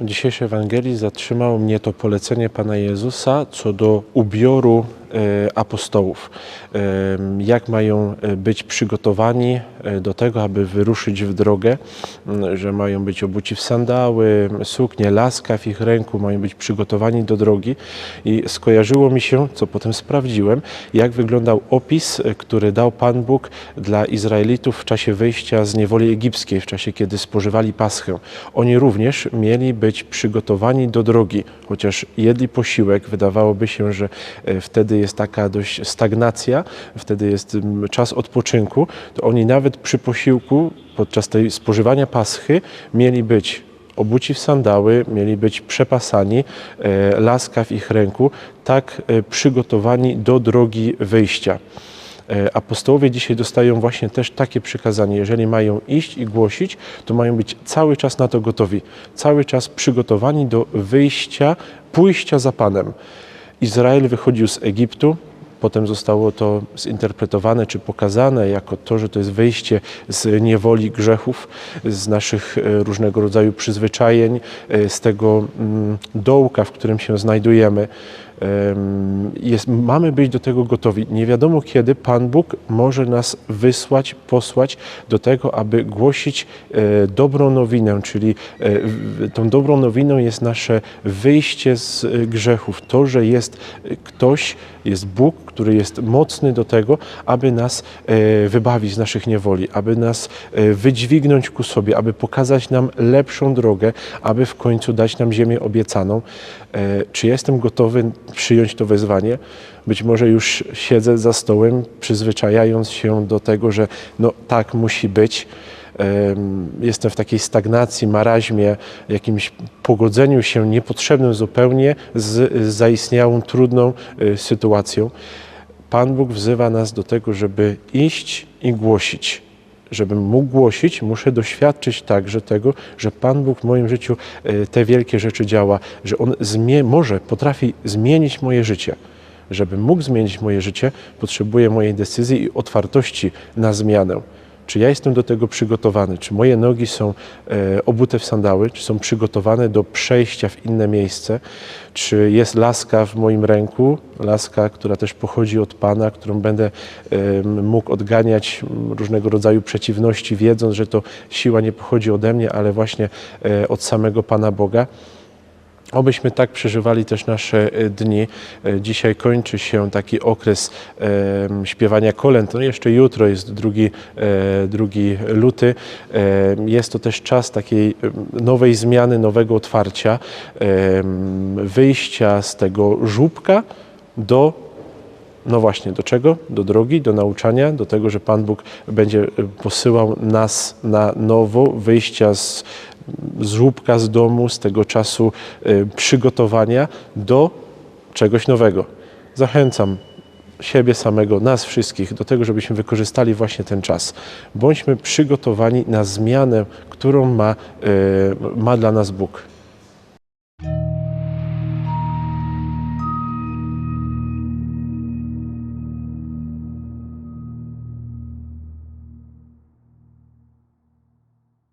Dzisiejszej Ewangelii zatrzymało mnie to polecenie Pana Jezusa co do ubioru apostołów. E, Jak mają e, być przygotowani e, do tego, aby wyruszyć w drogę, że mają być obuci w sandały, suknie, laska w ich ręku, mają być przygotowani do drogi. I skojarzyło mi się, co potem sprawdziłem, jak wyglądał opis, e, który dał Pan Bóg dla Izraelitów w czasie wyjścia z niewoli egipskiej, w czasie kiedy spożywali paschę. Oni również mieli być przygotowani do drogi, chociaż jedli posiłek, wydawałoby się, że e, wtedy jest taka dość stagnacja, wtedy jest mm, czas odpoczynku, to oni nawet przy posiłku, podczas tej spożywania paschy, mieli być obuci w sandały, mieli być przepasani, e, laska w ich ręku, tak e, przygotowani do drogi wyjścia. E, Apostołowie dzisiaj dostają właśnie też takie przykazanie. Jeżeli mają iść i głosić, to mają być cały czas na to gotowi, cały czas przygotowani do wyjścia, pójścia za Panem. Izrael wychodził z Egiptu, potem zostało to zinterpretowane czy pokazane jako to, że to jest wyjście z niewoli grzechów, z naszych e, różnego rodzaju przyzwyczajeń, e, z tego mm, dołka, w którym się znajdujemy. Jest, mamy być do tego gotowi. Nie wiadomo kiedy Pan Bóg może nas wysłać, posłać do tego, aby głosić e, dobrą nowinę, czyli e, tą dobrą nowiną jest nasze wyjście z grzechów. To, że jest ktoś, jest Bóg, który jest mocny do tego, aby nas e, wybawić z naszych niewoli, aby nas wydźwignąć ku sobie, aby pokazać nam lepszą drogę, aby w końcu dać nam ziemię obiecaną. Czy jestem gotowy przyjąć to wezwanie? Być może już siedzę za stołem, przyzwyczajając się do tego, że no tak musi być. Em, Jestem w takiej stagnacji, maraźmie, jakimś pogodzeniu się niepotrzebnym zupełnie z z zaistniałą trudną y, sytuacją. Pan Bóg wzywa nas do tego, żeby iść i głosić. Żebym mógł głosić, muszę doświadczyć także tego, że Pan Bóg w moim życiu e, te wielkie rzeczy działa, że On może, potrafi zmienić moje życie. Żebym mógł zmienić moje życie, potrzebuję mojej decyzji i otwartości na zmianę. Czy ja jestem do tego przygotowany? Czy moje nogi są e, obute w sandały? Czy są przygotowane do przejścia w inne miejsce? Czy jest laska w moim ręku? Laska, która też pochodzi od Pana, którą będę mógł odganiać różnego rodzaju przeciwności, wiedząc, że to siła nie pochodzi ode mnie, ale właśnie e, od samego Pana Boga. Obyśmy tak przeżywali też nasze e, dni. E, Dzisiaj kończy się taki okres śpiewania kolęd. No jeszcze jutro jest drugi, e, drugi luty. Jest to też czas takiej nowej zmiany, nowego otwarcia, wyjścia z tego żłóbka do no właśnie, do czego? Do drogi, do nauczania, do tego, że Pan Bóg będzie e, posyłał nas na nowo, wyjścia z, z żłóbka z domu, z tego czasu e, przygotowania do czegoś nowego. Zachęcam siebie samego, nas wszystkich do tego, żebyśmy wykorzystali właśnie ten czas. Bądźmy przygotowani na zmianę, którą ma, e, ma dla nas Bóg.